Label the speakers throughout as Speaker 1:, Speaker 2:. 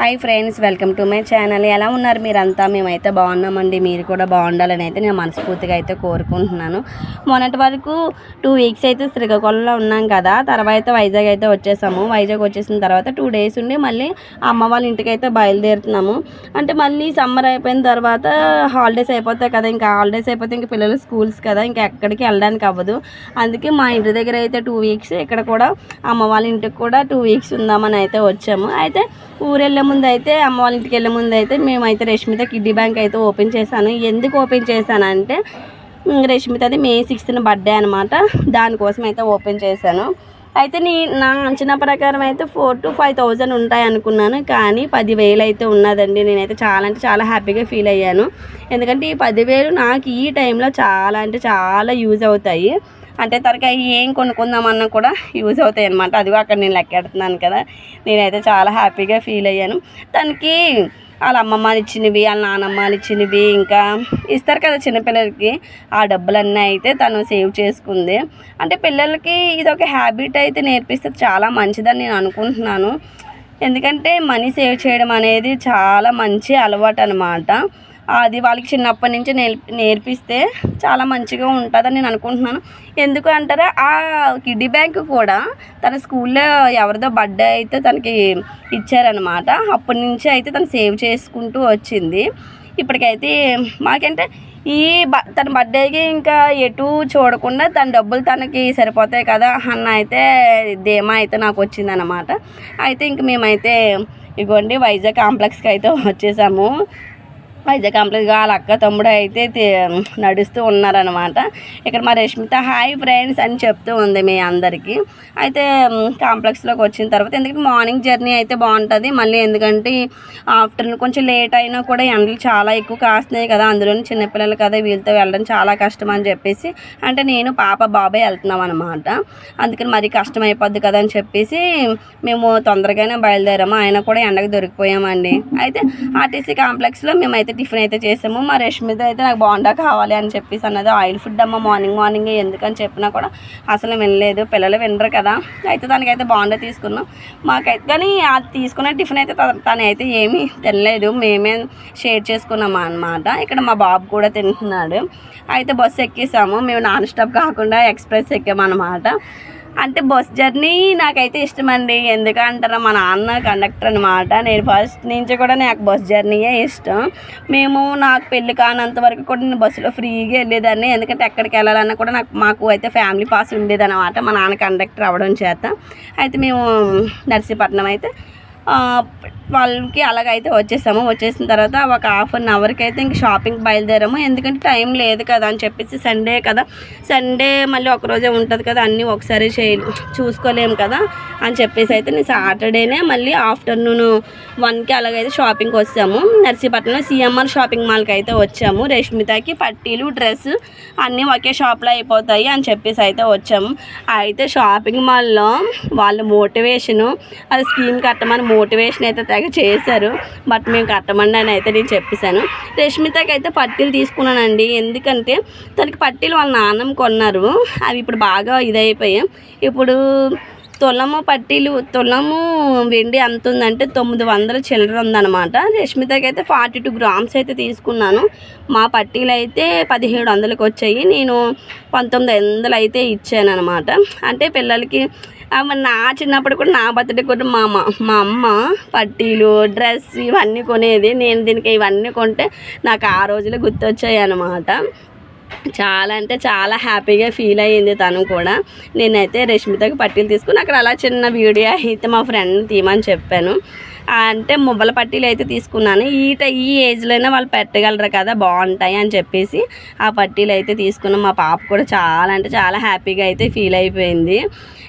Speaker 1: Hi friends welcome to my channel. ఎలా ఉన్నారు మీరంతా? మేమైతే బాగున్నామండి. మీరు కూడా బాగుండాలని అయితే నేను మనస్ఫూర్తిగా అయితే కోరుకుంటున్నాను. మొన్నటి వరకు టూ వీక్స్ అయితే శ్రీకాకుళంలో ఉన్నాం కదా. తర్వాత వైజాగ్ అయితే వచ్చేసాము. వైజాగ్ వచ్చేసిన తర్వాత టూ డేస్ ఉండి మళ్ళీ అమ్మ వాళ్ళ ఇంటికి అయితే బయలుదేరుతున్నాము. అంటే మళ్ళీ సమ్మర్ అయిపోయిన తర్వాత హాలిడేస్ అయిపోతాయి కదా. ఇంకా హాలిడేస్ అయిపోతే ఇంకా పిల్లలు స్కూల్స్ కదా. ఇంకా ఎక్కడికి వెళ్ళడానికి అవ్వదు. అందుకే మా ఇంటి దగ్గర అయితే టూ వీక్స్ ఇక్కడ కూడా అమ్మ వాళ్ళ ఇంటికి కూడా టూ వీక్స్ ఉందామని అయితే వచ్చాము. అయితే ఊరు ముందు అయితే అమ్మ వాళ్ళ ఇంటికి వెళ్ళే ముందు అయితే మేమైతే రష్మిత కిడ్డీ బ్యాంక్ అయితే ఓపెన్ చేశాను. ఎందుకు ఓపెన్ చేశానంటే రష్మితది మే సిక్స్త్న బర్త్డే అనమాట దానికోసం అయితే ఓపెన్ చేశాను. అయితే నీ నా అంచనా ప్రకారం అయితే ఫోర్ టు ఫైవ్ థౌజండ్ ఉంటాయి అనుకున్నాను కానీ పదివేలు అయితే ఉన్నదండి. నేనైతే చాలా అంటే చాలా హ్యాపీగా ఫీల్ అయ్యాను. ఎందుకంటే ఈ పదివేలు నాకు ఈ టైంలో చాలా అంటే చాలా యూజ్ అవుతాయి. అంటే తనకి అవి ఏం కొనుక్కుందామన్నా కూడా యూజ్ అవుతాయి అనమాట అదిగో అక్కడ నేను లెక్కెడుతున్నాను కదా. నేనైతే చాలా హ్యాపీగా ఫీల్ అయ్యాను. తనకి వాళ్ళ అమ్మమ్మ ఇచ్చినవి వాళ్ళ నానమ్మ ఇచ్చినవి ఇంకా ఇస్తారు కదా చిన్నపిల్లలకి. ఆ డబ్బులన్నీ అయితే తను సేవ్ చేసుకుంది. అంటే పిల్లలకి ఇది ఒక హ్యాబిట్ అయితే నేర్పిస్తే చాలా మంచిదని నేను అనుకుంటున్నాను. ఎందుకంటే మనీ సేవ్ చేయడం అనేది చాలా మంచి అలవాటు అనమాట అది వాళ్ళకి చిన్నప్పటి నుంచి నేర్పిస్తే చాలా మంచిగా ఉంటుందని నేను అనుకుంటున్నాను. ఎందుకు అంటారా ఆ కిడ్డీ బ్యాంక్ కూడా తన స్కూల్లో ఎవరిదో బర్త్డే అయితే తనకి ఇచ్చారనమాట అప్పటి నుంచి అయితే తను సేవ్ చేసుకుంటూ వచ్చింది. ఇప్పటికైతే మాకంటే ఈ బ తన బర్త్డేకి ఇంకా ఎటు చూడకుండా తన డబ్బులు తనకి సరిపోతాయి కదా అన్న అయితే ధీమా అయితే నాకు వచ్చిందనమాట అయితే ఇంక మేమైతే ఇగోండి వైజాగ్ కాంప్లెక్స్కి అయితే వచ్చేసాము. వైజాగ్ కాంప్లెక్స్గా వాళ్ళ అక్క. తమ్ముడు అయితే నడుస్తూ ఉన్నారనమాట ఇక్కడ మా రష్మిత హాయ్ ఫ్రెండ్స్ అని చెప్తూ ఉంది మీ అందరికీ. అయితే కాంప్లెక్స్లోకి వచ్చిన తర్వాత ఎందుకంటే మార్నింగ్ జర్నీ అయితే బాగుంటుంది. మళ్ళీ ఎందుకంటే ఆఫ్టర్నూన్ కొంచెం లేట్ అయినా కూడా ఎండలు చాలా ఎక్కువ కాస్తున్నాయి కదా. అందులోని చిన్నపిల్లలు కదా వీళ్ళతో వెళ్ళడం చాలా కష్టం అని చెప్పేసి అంటే నేను పాప బాబాయ్ వెళ్తున్నాం అనమాట అందుకని మరీ కష్టం అయిపోద్ది కదా అని చెప్పేసి మేము తొందరగానే బయలుదేరాము. ఆయన కూడా ఎండకు దొరికిపోయామండి. అయితే ఆర్టీసీ కాంప్లెక్స్లో మేమైతే టిఫిన్ అయితే చేసాము. మా రష్మిత అయితే నాకు బాగుండా కావాలి అని చెప్పేసి అన్నది. ఆయిల్ ఫుడ్ అమ్మ మార్నింగ్ మార్నింగ్ ఎందుకని చెప్పినా కూడా అసలు వినలేదు. పిల్లలు వినరు కదా. అయితే దానికైతే బాగుండా తీసుకున్నాం. మాకైతే కానీ అది తీసుకున్న టిఫిన్ అయితే త- అయితే ఏమీ తినలేదు. మేమే షేర్ చేసుకున్నాం అన్నమాట. ఇక్కడ మా బాబు కూడా తింటున్నాడు. అయితే బస్సు ఎక్కేసాము. మేము నాన్ స్టాప్ కాకుండా ఎక్స్ప్రెస్ ఎక్కామన్నమాట. అంటే బస్ జర్నీ నాకైతే ఇష్టం అండి ఎందుకంటారా మా నాన్న కండక్టర్ అనమాట నేను ఫస్ట్ నుంచి కూడా నాకు బస్ జర్నీయే ఇష్టం. మేము నాకు పెళ్ళి కానంత వరకు కూడా నేను బస్సులో ఫ్రీగా వెళ్ళేదాన్ని. ఎందుకంటే ఎక్కడికి వెళ్ళాలన్నా కూడా నాకు మాకు అయితే ఫ్యామిలీ పాస్ ఉండేదన్నమాట. మా నాన్న కండక్టర్ అవ్వడం చేత. అయితే మేము నర్సీపట్నం అయితే ఆ, వాళ్ళకి అలాగైతే వచ్చేసాము. వచ్చేసిన తర్వాత ఒక హాఫ్ అన్ అవర్కి అయితే ఇంక షాపింగ్ బయలుదేరాము. ఎందుకంటే టైం లేదు కదా అని చెప్పేసి సండే కదా. సండే మళ్ళీ ఒకరోజే ఉంటుంది కదా. అన్నీ ఒకసారి చేయ చూసుకోలేము కదా అని చెప్పేసి అయితే నేను సాటర్డేనే మళ్ళీ ఆఫ్టర్నూన్ వన్కి అలాగైతే షాపింగ్కి వచ్చాము. నర్సీపట్నంలో సిఎంఆర్ షాపింగ్ మాల్కి అయితే వచ్చాము. రష్మితకి పట్టీలు డ్రెస్ అన్నీ ఒకే షాప్లో అయిపోతాయి అని చెప్పేసి అయితే వచ్చాము. అయితే షాపింగ్ మాల్లో వాళ్ళ మోటివేషను అది స్కీమ్ కట్టమని మోటివేషన్ అయితే తెగ చేశారు. బట్ మేము కట్టమండి అని అయితే నేను చెప్పేశాను. రష్మితకి అయితే పట్టీలు తీసుకున్నానండి. ఎందుకంటే తనకి పట్టీలు వాళ్ళ నాన్నమ్మ కొన్నారు. అవి ఇప్పుడు బాగా ఇదైపోయాయి. ఇప్పుడు తులము పట్టీలు తులము వెండి ఎంత ఉందంటే తొమ్మిది వందల చిల్లర ఉందన్నమాట. రష్మితకి అయితే ఫార్టీ టూ గ్రామ్స్ అయితే తీసుకున్నాను. మా పట్టీలు అయితే పదిహేడు వందలకు వచ్చాయి నేను పంతొమ్మిది వందలు అయితే ఇచ్చాను అనమాట అంటే పిల్లలకి నా చిన్నప్పుడు కూడా నా బర్త్డే కూడా మా అమ్మ మా అమ్మ పట్టీలు డ్రెస్ ఇవన్నీ కొనేది. నేను దీనికి ఇవన్నీ కొంటే నాకు ఆ రోజులే గుర్తొచ్చాయి అనమాట చాలా అంటే చాలా హ్యాపీగా ఫీల్ అయ్యింది తను కూడా. నేనైతే రష్మితకి పట్టీలు తీసుకుని అక్కడ అలా చిన్న వీడియో అయితే మా ఫ్రెండ్ తీయమని చెప్పాను. అంటే మువ్వల పట్టీలు అయితే తీసుకున్నాను. ఈ ఈ ఏజ్లోనే వాళ్ళు పెట్టగలరు కదా బాగుంటాయి అని చెప్పేసి ఆ పట్టీలు అయితే తీసుకున్నాం. మా పాప కూడా చాలా అంటే చాలా హ్యాపీగా అయితే ఫీల్ అయిపోయింది.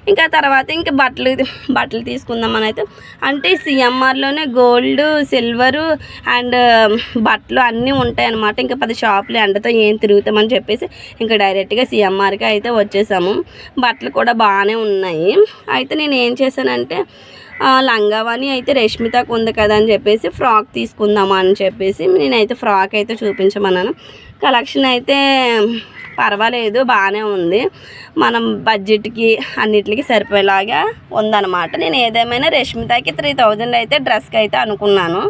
Speaker 1: ఇంకా తర్వాత ఇంకా బట్టలు బట్టలు తీసుకుందామని అయితే అంటే సిఎంఆర్లోనే గోల్డ్ సిల్వరు అండ్ బట్టలు అన్నీ ఉంటాయి అన్నమాట ఇంకా పది షాపులు ఎండతో ఏం తిరుగుతామని చెప్పేసి ఇంకా డైరెక్ట్గా సిఎంఆర్కి అయితే వచ్చేసాము. బట్టలు కూడా బాగానే ఉన్నాయి. అయితే నేను ఏం చేశానంటే లంగావాణి అయితే రష్మితకు ఉంది కదా అని చెప్పేసి ఫ్రాక్ తీసుకుందామా అని చెప్పేసి నేనైతే ఫ్రాక్ అయితే చూపించమన్నాను. కలెక్షన్ అయితే పర్వాలేదు బాగానే ఉంది. మనం బడ్జెట్కి అన్నిటికి సరిపోయేలాగా ఉందన్నమాట. నేను ఏదేమైనా రష్మితకి త్రీ థౌజండ్ అయితే డ్రెస్కి అయితే అనుకున్నాను.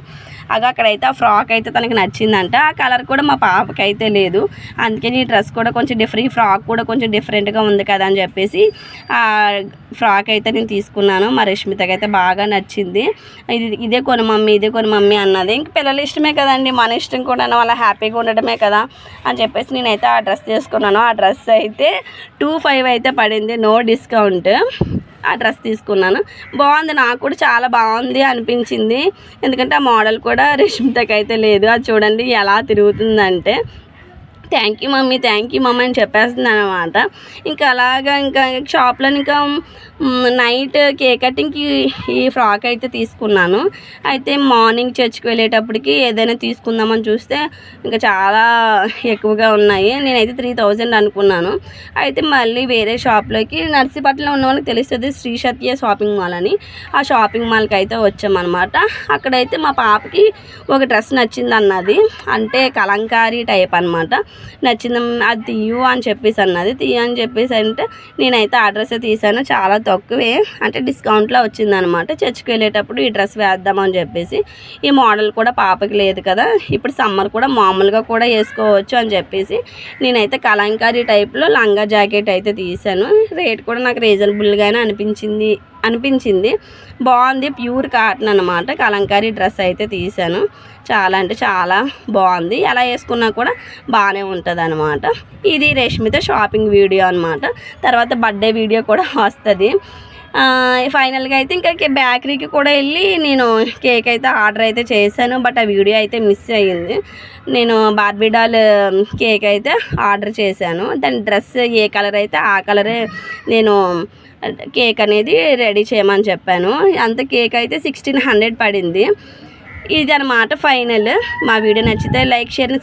Speaker 1: అగా అక్కడైతే ఆ ఫ్రాక్ అయితే తనకి నచ్చిందంట. ఆ కలర్ కూడా మా పాపకి అయితే లేదు. అందుకని ఈ డ్రెస్ కూడా కొంచెం డిఫరెంట్ ఈ ఫ్రాక్ కూడా కొంచెం డిఫరెంట్గా ఉంది కదా అని చెప్పేసి ఆ ఫ్రాక్ అయితే నేను తీసుకున్నాను. మా రష్మితకి అయితే బాగా నచ్చింది. ఇది ఇదే కొను మమ్మీ ఇదే కొను మమ్మీ అన్నది. ఇంక పిల్లల ఇష్టమే కదండి. మన ఇష్టం కూడా వాళ్ళ హ్యాపీగా ఉండడమే కదా అని చెప్పేసి నేనైతే ఆ డ్రెస్ తీసుకున్నాను ఆ డ్రెస్ అయితే టూ ఫైవ్ అయితే పడింది. No discount. ఆ డ్రెస్ తీసుకున్నాను. బాగుంది. నాకు కూడా చాలా బాగుంది అనిపించింది. ఎందుకంటే ఆ మోడల్ కూడా రష్మితకి అయితే లేదు. అది చూడండి ఎలా తిరుగుతుందంటే. Thank you mummy thank you mummy అని చెప్పేస్తుంది అనమాట ఇంకా అలాగా ఇంకా షాప్లో ఇంకా నైట్ కేక్ కటింగ్కి ఈ ఫ్రాక్ అయితే తీసుకున్నాను. అయితే మార్నింగ్ చర్చ్కి వెళ్ళేటప్పటికి ఏదైనా తీసుకుందామని చూస్తే ఇంకా చాలా ఎక్కువగా ఉన్నాయి. నేనైతే త్రీ థౌజండ్ అనుకున్నాను. అయితే మళ్ళీ వేరే షాప్లోకి నర్సీపట్నంలో ఉన్న వాళ్ళకి తెలుస్తుంది శ్రీ సత్య షాపింగ్ మాల్ అని. ఆ షాపింగ్ మాల్కి అయితే వచ్చామన్నమాట. అక్కడైతే మా పాపకి ఒక డ్రెస్ నచ్చింది అన్నది అంటే కలంకారీ టైప్ అనమాట నచ్చింది అది తీయు అని చెప్పేసి అన్నది. తీయ అని చెప్పేసి అంటే నేనైతే ఆ డ్రెస్ తీసాను. చాలా తక్కువే అంటే డిస్కౌంట్లో వచ్చిందనమాట. చర్చికి వెళ్ళేటప్పుడు ఈ డ్రెస్ వేద్దామని చెప్పేసి. ఈ మోడల్ కూడా పాపకి లేదు కదా ఇప్పుడు సమ్మర్ కూడా మామూలుగా కూడా వేసుకోవచ్చు అని చెప్పేసి. నేనైతే కలంకారీ టైప్లో లంగా జాకెట్ అయితే తీసాను. రేట్ కూడా నాకు రీజనబుల్గానే అనిపించింది. అనిపించింది. బాగుంది ప్యూర్ కాటన్ అనమాట కలంకారీ డ్రెస్ అయితే తీశాను. చాలా అంటే చాలా బాగుంది. ఎలా వేసుకున్నా కూడా బాగానే ఉంటుంది అనమాట ఇది రేష్మితో షాపింగ్ వీడియో అనమాట తర్వాత బర్త్డే వీడియో కూడా వస్తుంది. ఫైనల్గా అయితే ఇంకా బేకరీకి కూడా వెళ్ళి నేను కేక్ అయితే ఆర్డర్ అయితే చేశాను బట్ ఆ వీడియో అయితే మిస్ అయ్యింది. నేను బార్బీ డాల్ కేక్ అయితే ఆర్డర్ చేశాను. దాని డ్రెస్ ఏ కలర్ అయితే ఆ కలరే నేను uh, కేక్ అనేది రెడీ చేయమని చెప్పాను. అంత కేక్ అయితే సిక్స్టీన్ హండ్రెడ్ పడింది. ఇది అనమాట ఫైనల్ మా వీడియో నచ్చితే లైక్ షేర్